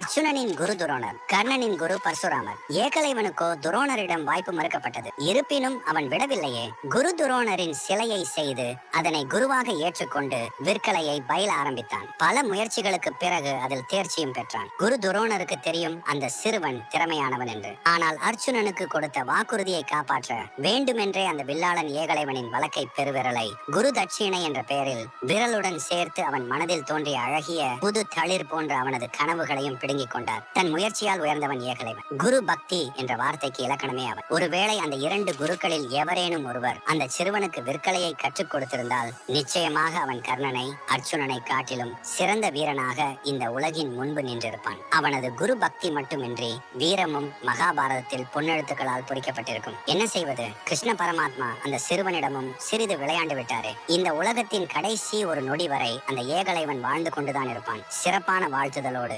அர்ஜுனனின் குரு துரோணர் கர்ணனின் குரு பரசுராமர். ஏகலைவனுக்கோ துரோணரிடம் வாய்ப்பு மறுக்கப்பட்டது. இருப்பினும் அவன் விடவில்லையே. குரு துரோணரின் சிலையை செய்து அதனை குருவாக ஏற்றுக்கொண்டு விற்கலையை பயில ஆரம்பித்தான். பல முயற்சிகளுக்கு பிறகு அதில் தேர்ச்சியும் பெற்றான். குரு துரோணருக்கு தெரியும் அந்த சிறுவன் திறமையானவன் என்று. ஆனால் அர்ஜுனனுக்கு கொடுத்த வாக்குறுதியை காப்பாற்ற வேண்டுமென்றே அந்த வில்லாளன் ஏகலைவனின் வழக்கை பெருவிரலை குரு தட்சிணை என்ற பெயரில் விரலுடன் சேர்த்து அவன் மனதில் தோன்றிய அழகிய புது தளிர் போன்ற அவனது கனவுகளையும் பிடுங்கிக் கொண்டார் தன் முயற்சியால் உயர்ந்தவன் ஏகலைவன் குரு பக்தி என்ற வார்த்தைக்கு இலக்கணமே அவன். ஒருவேளை அந்த இரண்டு குருக்களில் எவரேனும் ஒருவர் அந்த சிறுவனுக்கு விற்கலையை கற்றுக் கொடுத்திருந்தால் நிச்சயமாக அவன் கர்ணனை அர்ஜுனனை காட்டிலும் சிறந்த வீரனாக இந்த உலகின் முன்பு நின்றிருப்பான். அவனது குரு பக்தி மட்டுமின்றி வீரமும் மகாபாரதத்தில் பொன்னெழுத்துக்களால் பொறிக்கப்பட்டிருக்கும். என்ன செய்வது? கிருஷ்ண பரமாத்மா அந்த சிறுவனிடமும் சிறிது விளையாண்டு விட்டாரே. இந்த உலகத்தின் கடைசி ஒரு நொடி வரை அந்த ஏகலைவன் வாழ்ந்து கொண்டுதான் இருப்பான். சிறப்பான வாழ்த்துதலோடு.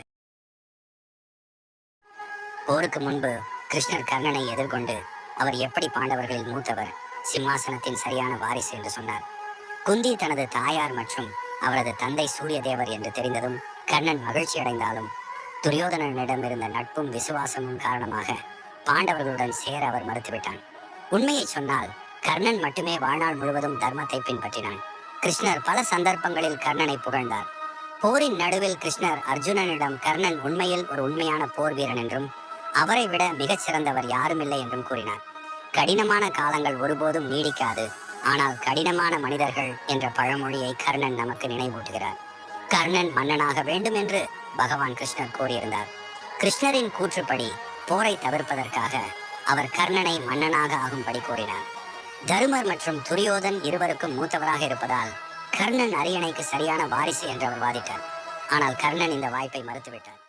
போருக்கு முன்பு கிருஷ்ணர் கர்ணனை எதிர்கொண்டு அவர் எப்படி பாண்டவர்களில் மூத்தவர் சிம்மாசனத்தின் சரியான வாரிசு என்று சொன்னார். குந்தி தனது தாயார் மற்றும் அவரது தந்தை சூரிய தேவர் என்று தெரிந்ததும் கர்ணன் மகிழ்ச்சி அடைந்தாலும் துரியோதனனிடம் இருந்த நட்பும் விசுவாசமும் காரணமாக பாண்டவர்களுடன் சேர அவர் மறுத்துவிட்டான். உண்மையை சொன்னால் கர்ணன் மட்டுமே வாழ்நாள் முழுவதும் தர்மத்தை பின்பற்றினான். கிருஷ்ணர் பல சந்தர்ப்பங்களில் கர்ணனை புகழ்ந்தார். போரின் நடுவில் கிருஷ்ணர் அர்ஜுனனிடம் கர்ணன் உண்மையில் ஒரு உண்மையான போர் வீரன் என்றும் அவரை விட மிகச் சிறந்தவர் யாரும் இல்லை என்றும் கூறினார். கடினமான காலங்கள் ஒருபோதும் நீடிக்காது. ஆனால் கடினமான மனிதர்கள் என்ற பழமொழியை கர்ணன் நமக்கு நினைவூட்டுகிறார். கர்ணன் மன்னனாக வேண்டும் என்று பகவான் கிருஷ்ணர் கூறியிருந்தார். கிருஷ்ணரின் கூற்றுப்படி போரை தவிர்ப்பதற்காக அவர் கர்ணனை மன்னனாக ஆகும்படி கூறினார். தருமர் மற்றும் துரியோதன் இருவருக்கும் மூத்தவராக இருப்பதால் கர்ணன் அரியணைக்கு சரியான வாரிசு என்று அவர் வாதிட்டார். ஆனால் கர்ணன் இந்த வாய்ப்பை மறுத்துவிட்டார்.